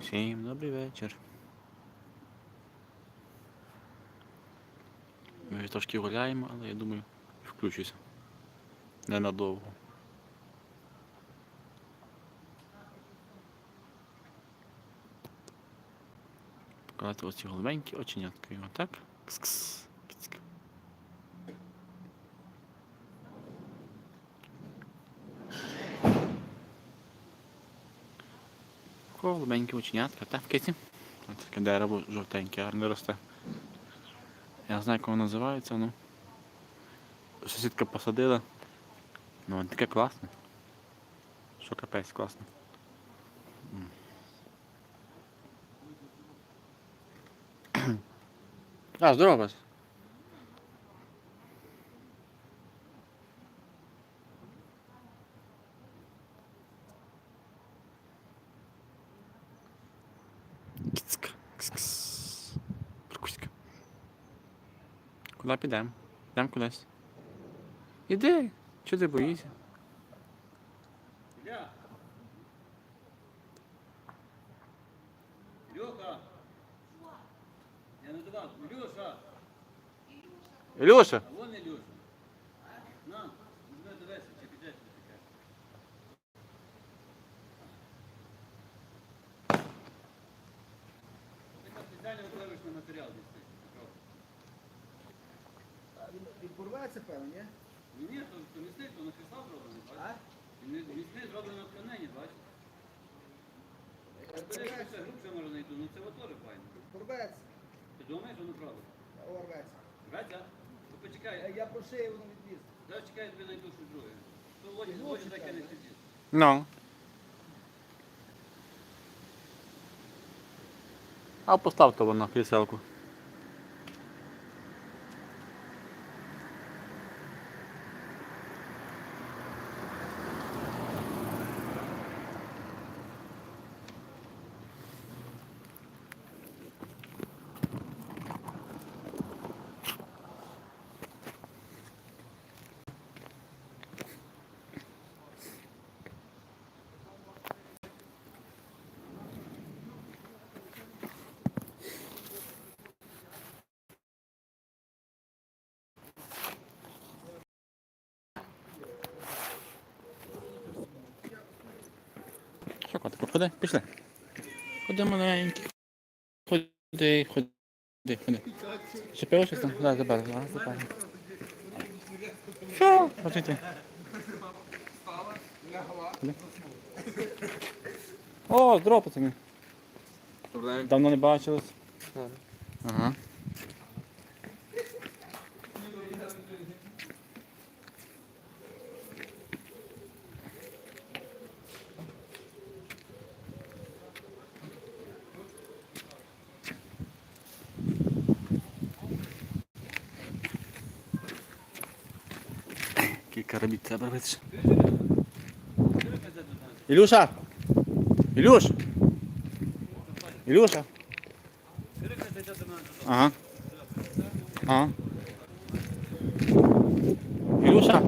Всім добрий вечір. Ми трошки гуляємо, але я думаю, включуся. Ненадовго. Показати оці голубенькі оченятки. так. Кс-кс. Голубенькі оченятка, так, киці? Ось таке дерево жовтеньке, гарне росте. Я не знаю, як воно називається, ну. Сусідка посадила. Ну, таке класне. Що капець класно. А, здорово вас. Прикуська. Куди підемо? Йдемо кудись. Іди. Чого ти боїшся? Ілюха! Я не давав. Ілюша! Ілюша! А вон Ілюша. На, візьми дивися, чи піде тобі таке. Там спеціально матеріал десь. Він, він порветься, певно, ні? Ні, ні, то, то то на крісла зроблений, А? бачиш? Він не- Місний зроблений на тканині, бачиш? Бери, ще грубше може знайти, ну це от теж файно. Порветься, Ти думаєш, воно правда? орветься. Рветься? Ну Я, почекай, я про шию воно відвіз. зараз чекай, я тобі знайду щось друге. То очі, в очі таке не сидить. Ну. А поставте воно кріселку. Котику, ходи, пішли. Ходи маленький. Ходи, ходи, ходи. Ще пиво щось там? Да, забери, забери. Що? Ходи. О, здорово, пацани. Давно не бачились. Ага. Кілька робіт треба робити. Ілюша! Ілюш! Ілюша! Ага. Ага. Ілюша!